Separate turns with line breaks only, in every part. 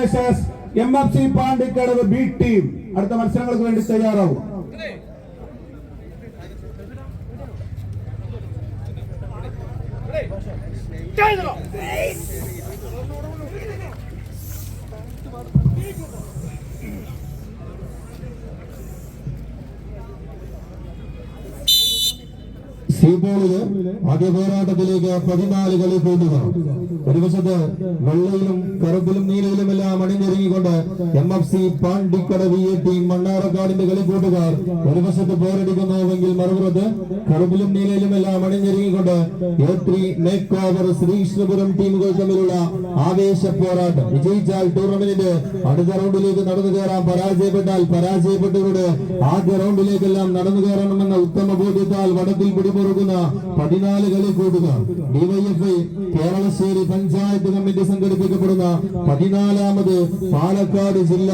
Versus M F C Pandikkadavu B team അടുത്ത മത്സരങ്ങൾക്ക് വേണ്ടി തയ്യാറാവും.
സീബോളിൽ ആദ്യ പോരാട്ടത്തിലേക്ക് പതിനാല് കളി കൂടുക ഒരു വശത്ത് വെള്ളയിലും കറുപ്പിലും നീലയിലും എല്ലാം അണിഞ്ഞൊരുങ്ങിക്കൊണ്ട് M F C Pandikkadavu A team മണ്ണാറക്കാടിന്റെ കളിക്കൂട്ടുകാർ ഒരു വശത്ത് പോരടിക്കുന്നുവെങ്കിൽ മറുപുറത്ത് കറുപ്പിലും നീലയിലുമെല്ലാം അണിഞ്ഞൊരുങ്ങിക്കൊണ്ട് A three makeover Sreekrishnapuram ടീമുകൾ തമ്മിലുള്ള ആവേശ പോരാട്ടം. വിജയിച്ചാൽ ടൂർണമെന്റിന്റെ അടുത്ത റൗണ്ടിലേക്ക് നടന്നു കയറാം പരാജയപ്പെട്ടാൽ പരാജയപ്പെട്ടവരുടെ ആദ്യ റൗണ്ടിലേക്കെല്ലാം നടന്നു കയറണമെന്ന ഉത്തമ ബോധ്യത്താൽ വടത്തിൽ പിടിമുറുക്കുന്ന പതിനാല് കളി കൂട്ടുകാർ ഡിവൈഎഫ്ഐ കേരളശ്ശേരി പഞ്ചായത്ത് കമ്മിറ്റി സംഘടിപ്പിക്കപ്പെടുന്ന പതിനാലാമത് പാലക്കാട് ജില്ല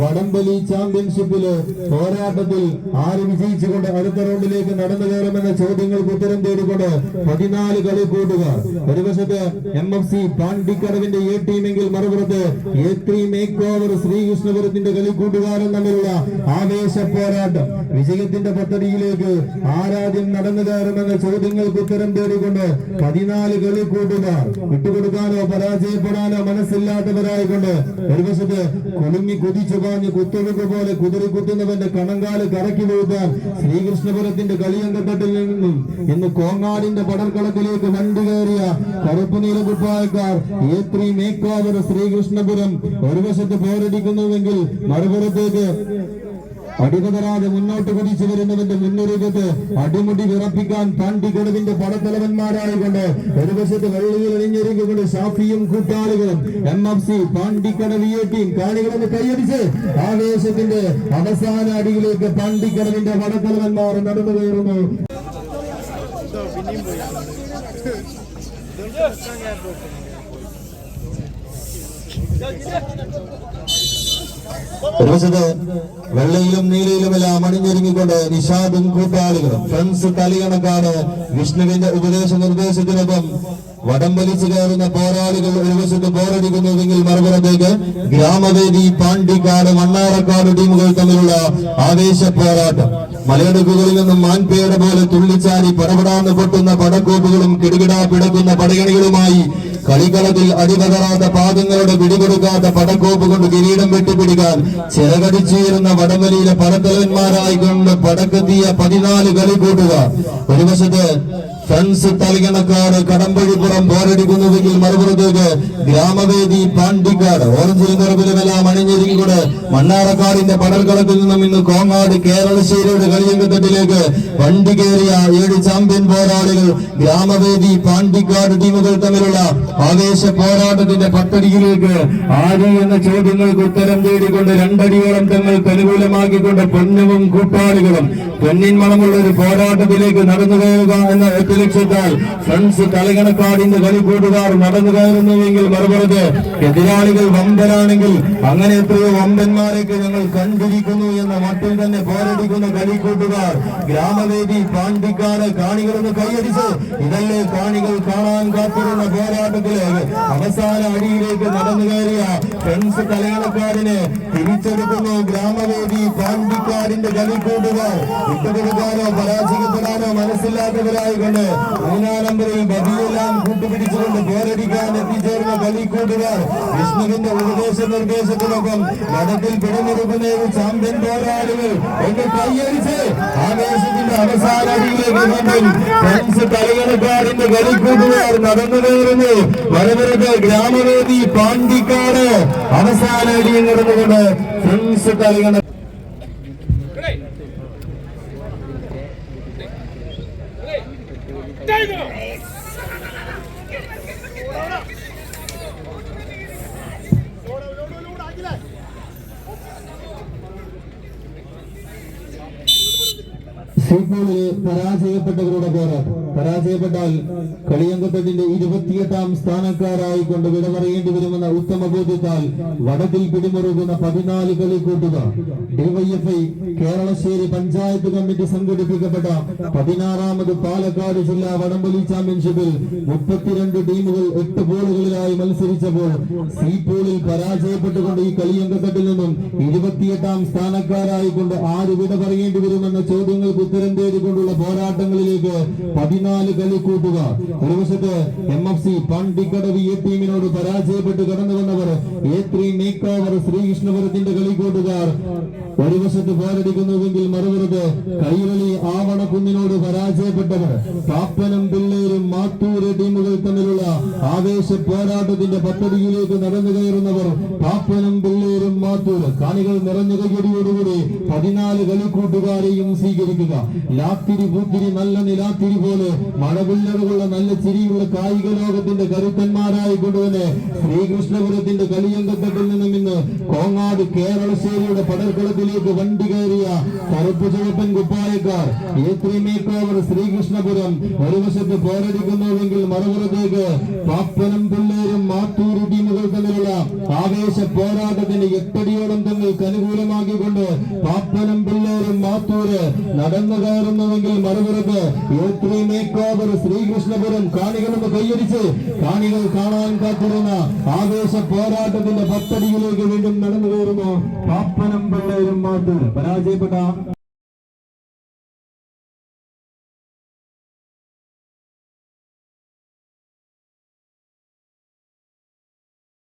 വടംവലി ചാമ്പ്യൻഷിപ്പിൽ പോരാട്ടത്തിൽ ആര് വിജയിച്ചുകൊണ്ട് അടുത്ത റൗണ്ടിലേക്ക് നടന്നു കയറുമെന്ന ചോദ്യങ്ങൾക്ക് ഉത്തരം തേടിക്കൊണ്ട് പതിനാല് കളി കൂട്ടുകാർ ഒരു വശത്ത് എം എഫ് സി പാണ്ടിക്കടവിന്റെ എ ടീമെങ്കിൽ മറുപുറത്ത് എ ത്രീ മേക്ക് ഓവർ ശ്രീകൃഷ്ണപുരത്തിന്റെ കൂട്ടുകാരും തമ്മിലുള്ള ആവേശ പോരാട്ടം. വിജയത്തിന്റെ പദ്ധതിയിലേക്ക് ആരാദ്യം നടന്നു കയറുമെന്ന ചോദ്യങ്ങൾക്ക് ഉത്തരം തേടിക്കൊണ്ട് പതിനാല് കളി കൂട്ടുകാർ വിട്ടുകൊടുക്കാനോ പരാജയപ്പെടാനോ മനസ്സില്ലാത്തവരായിക്കൊണ്ട് ഒരു വശത്ത് കുലുങ്ങി കുതിച്ചു പാഞ്ഞ് കുത്തൊഴുക്ക് പോലെ കുതിരി കുത്തുന്നവന്റെ കണങ്കാൽ കറക്കി വീഴ്ത്താൻ ശ്രീകൃഷ്ണപുരത്തിന്റെ കളിയങ്കത്തട്ടിൽ നിന്നും ഇന്ന് കോങ്ങാടിന്റെ പടർക്കളത്തിലേക്ക് വണ്ടി കയറിയ കറുപ്പ് നീല കുപ്പായക്കാർ മേക്കാവര ശ്രീകൃഷ്ണപുരം ഒരു വശത്ത് പോരടിക്കുന്നുവെങ്കിൽ മറുപുറത്തേക്ക് അടിമതരാതെ മുന്നോട്ട് കുതിച്ചു വരുന്നവന്റെ മുന്നൊരുക്കത്ത് അടിമുടി വിറപ്പിക്കാൻ പാണ്ടിക്കടവിന്റെ പടത്തലവന്മാരായിക്കൊണ്ട് ഒരു വശത്ത് വെള്ളിയിൽ അണിഞ്ഞൊരുക്കിക്കൊണ്ട് ഷാഫിയും കൂട്ടാളികളും എം എഫ് സി പാണ്ടിക്കടവിയെ ടീം കാണികളെന്ന് കൈയടിച്ച് ആവേശത്തിന്റെ അവസാന അടിയിലേക്ക് പാണ്ടിക്കടവിന്റെ പടത്തലവന്മാർ നടന്നു കയറുന്നു. ഒരു വെള്ളയിലും നീലയിലുമെല്ലാം അണിഞ്ഞൊരുങ്ങിക്കൊണ്ട് നിഷാദും കൂട്ടാളികളും. ഫ്രണ്ട്സ് കളികണക്കാണ് വിഷ്ണുവിന്റെ ഉപദേശ നിർദ്ദേശത്തിനൊപ്പം വടം വലിച്ചു കയറുന്ന പോരാളികൾ ഒരു വശത്ത് പോരടിക്കുന്നുവെങ്കിൽ മറുപുറത്തേക്ക് ഗ്രാമവേദി പാണ്ടിക്കാട് മണ്ണാറക്കാട് ടീമുകൾ തമ്മിലുള്ള ആവേശ പോരാട്ടം. മലയിടുക്കുകളിൽ നിന്നും മാൻപേട പോലെ തുള്ളിച്ചാടി പടപടാന്ന് പൊട്ടുന്ന പടക്കോപ്പുകളും കിടുകിടാ പിടക്കുന്ന പടയണികളുമായി കളിക്കളത്തിൽ അടിപതറാത്ത പാദങ്ങളുടെ പിടികൊടുക്കാത്ത പടക്കോപ്പ് കൊണ്ട് കിരീടം വെട്ടിപ്പിടിക്കാൻ ചിറകടിച്ചുയരുന്ന വടംവലിയിലെ പടത്തലവന്മാരായിക്കൊണ്ട് പടക്കെത്തിയ പതിനാല് കളി കൂട്ടുക ഒരു വശത്ത് ഫ്രണ്ട്സ് തലകണക്കാട് കടമ്പഴിപ്പുറം പോരടിക്കുന്നുവെങ്കിൽ മറുപുറത്തേക്ക് ഗ്രാമവേദി പാണ്ടിക്കാട്. ഓറഞ്ച് നിറവിലുമെല്ലാം അണിഞ്ഞിരിക്കൊണ്ട് മണ്ണാറക്കാടിന്റെ പടൽക്കളത്തിൽ നിന്നും ഇന്ന് കോങ്ങാട് കേരളശ്ശേരിയുടെ കളിയങ്കത്തട്ടിലേക്ക് വണ്ടി കയറിയ ഏഴ് ചാമ്പ്യൻ പോരാളികൾ ഗ്രാമവേദി പാണ്ടിക്കാട് ടീമുകൾ തമ്മിലുള്ള ആവേശ പോരാട്ടത്തിന്റെ പത്തടിയിലേക്ക് ആര് എന്ന ചോദ്യങ്ങൾക്ക് ഉത്തരം തേടിക്കൊണ്ട് രണ്ടടിയോളം തങ്ങൾക്ക് അനുകൂലമാക്കിക്കൊണ്ട് പൊന്നവും കൂട്ടാളികളും പൊന്നിൻ മണമുള്ള ഒരു പോരാട്ടത്തിലേക്ക് നടന്നു കയറുക എന്ന ലക്ഷ്യത്താൽ ഫ്രണ്ട്സ് തലകണക്കാടിന്റെ കളിക്കൂട്ടുകാർ നടന്നു കയറുന്നുവെങ്കിൽ മറുപറത് എതിരാളികൾ വമ്പനാണെങ്കിൽ അങ്ങനെ എത്രയോ വമ്പന്മാരൊക്കെ ഞങ്ങൾ കണ്ടിരിക്കുന്നു എന്ന മട്ടിൽ തന്നെ പോരടിക്കുന്ന കളിക്കൂട്ടുകാർ ഗ്രാമവേദി പാണ്ടിക്കാട് കാണികളൊന്ന് കൈയടിച്ച് ഇതല്ലേ കാണികൾ കാണാൻ കാത്തിരുന്ന പോരാട്ടത്തിലേക്ക് അവസാന അടിയിലേക്ക് നടന്നു കയറിയ ഫ്രണ്ട്സ് തലയണക്കാരനെ തിരിച്ചെടുക്കുന്നു ഗ്രാമവേദി പാണ്ടിക്കാടിന്റെ കളിക്കൂട്ടുകാർ വിട്ടുകൊടുക്കാനോ പരാജയപ്പെടാനോ മനസ്സില്ലാത്തവരായിക്കൊണ്ട് മൂന്നാം നമ്പറിൽ ബദിയെല്ലാം കൂട്ടുപിടിച്ചുകൊണ്ട് പോരടിക്കാൻ എത്തിച്ചേർന്ന കളിക്കൂട്ടുകാർ വിഷ്ണുവിന്റെ ഉപദേശ നിർദ്ദേശത്തിനൊപ്പം വടക്കിൽ പിടഞ്ഞെടുക്കുന്ന ചാമ്പ്യൻ പോരാളികൾ ഒന്ന് കൈയടിച്ച് ആവേശത്തിന്റെ അവസാന അടിയിലേക്ക് കളിക്കൂട്ടുകാർ നടന്നു കയറുന്നു. വരവരുടെ ഗ്രാമവേദി പാണ്ടിക്കാട് അവസാന അടിയും നടന്നുകൊണ്ട് ഫ്രണ്ട്സ് തലകണ ഫുട്ബോളിൽ പരാജയപ്പെട്ടവരുടെ പോരാട്ടം പരാജയപ്പെട്ടാൽ കളിയങ്കപ്പെട്ടിന്റെ ഇരുപത്തിയെട്ടാം സ്ഥാനക്കാരായി കൊണ്ട് വിട പറയേണ്ടി വരുമെന്ന ഉത്തമ ബോധ്യത്താൽ വടക്കിൽ പിടിമുറുകുന്ന പതിനാല് കളി കൂട്ടുക ഡിവൈഎഫ്ഐ കേരളശ്ശേരി പഞ്ചായത്ത് കമ്മിറ്റി സംഘടിപ്പിക്കപ്പെട്ട പതിനാറാമത് പാലക്കാട് ജില്ലാ വടംവലി ചാമ്പ്യൻഷിപ്പിൽ മുപ്പത്തിരണ്ട് ടീമുകൾ എട്ട് ബോളുകളിലായി മത്സരിച്ചപ്പോൾ സി പോളിൽ പരാജയപ്പെട്ടുകൊണ്ട് ഈ കളിയങ്കത്തട്ടിൽ നിന്നും ഇരുപത്തിയെട്ടാം സ്ഥാനക്കാരായിക്കൊണ്ട് ആര് വിട പറയേണ്ടി വരുമെന്ന ചോദ്യങ്ങൾക്ക് ഉത്തരം തേടിക്കൊണ്ടുള്ള പോരാട്ടങ്ങളിലേക്ക് പതിനാല് കളിക്കൂട്ടുകാർ ഒരു വശത്ത് M F C Pandikkadavu A ടീമിനോട് പരാജയപ്പെട്ട് കടന്നു വന്നവർ എ ത്രീ മേക്ക് ഓവർ ശ്രീകൃഷ്ണപുരത്തിന്റെ കളിക്കൂട്ടുകാർ ഒരു വശത്ത് പോരടിക്കുന്നുവെങ്കിൽ മറുപുറത്ത് കൈരളി ആവണക്കുന്നിനോട് പരാജയപ്പെട്ടവർ പാപ്പനും പിള്ളേരും മാത്തൂര് ടീമുകൾ തമ്മിലുള്ള ആവേശ പോരാട്ടത്തിന്റെ പദ്ധതിയിലേക്ക് നടന്നു കയറുന്നവർ പാപ്പനും പിള്ളേരും മാത്തൂർ കാണികൾ നിറഞ്ഞ കയ്യടിയോടുകൂടി പതിനാല് കളിക്കൂട്ടുകാരെയും സ്വീകരിക്കുക. ലാത്തിരി പൂത്തിരി നല്ല നിലാത്തിരി പോലെ മഴവില്ലറുകളുള്ള നല്ല ചിരിയുള്ള കായിക ലോകത്തിന്റെ കരുത്തന്മാരായി കൊണ്ടുവന്ന് ശ്രീകൃഷ്ണപുരത്തിന്റെ കളിയങ്കത്തട്ടിൽ നിന്നും ഇന്ന് കോങ്ങാട് കേരളശ്ശേരിയുടെ പടർക്കളത്തിലേക്ക് വണ്ടി കയറിയ കറുപ്പ് ചുവപ്പൻ കുപ്പായക്കാർ A three makeover three make Sreekrishnapuram ഒരു വശത്ത് പോരടിക്കുന്നുവെങ്കിൽ മറുപുറത്തേക്ക് പാപ്പനം പിള്ളേരും മാത്തൂരു ടീമുകൾ തമ്മിലുള്ള ആവേശ പോരാട്ടത്തിന് എട്ടടിയോളം തങ്ങൾക്ക് അനുകൂലമാക്കിക്കൊണ്ട് പാപ്പനം പിള്ളേരും മാത്തൂര് നടന്നു കയറുന്നുവെങ്കിൽ മറുപുറത്ത് ഏത്രിമേക്കോവർ ത്രീ മേക്ക് ശ്രീകൃഷ്ണപുരം കാണികളും കൈയടിച്ച് കാണികൾ കാണാൻ കാത്തിരുന്ന ആവേശ പോരാട്ടത്തിന്റെ പത്തടിയിലേക്ക് വീണ്ടും നടന്നു കയറുന്നു. പാപ്പനം പിള്ളേരും മാത്തൂർ പരാജയപ്പെട്ട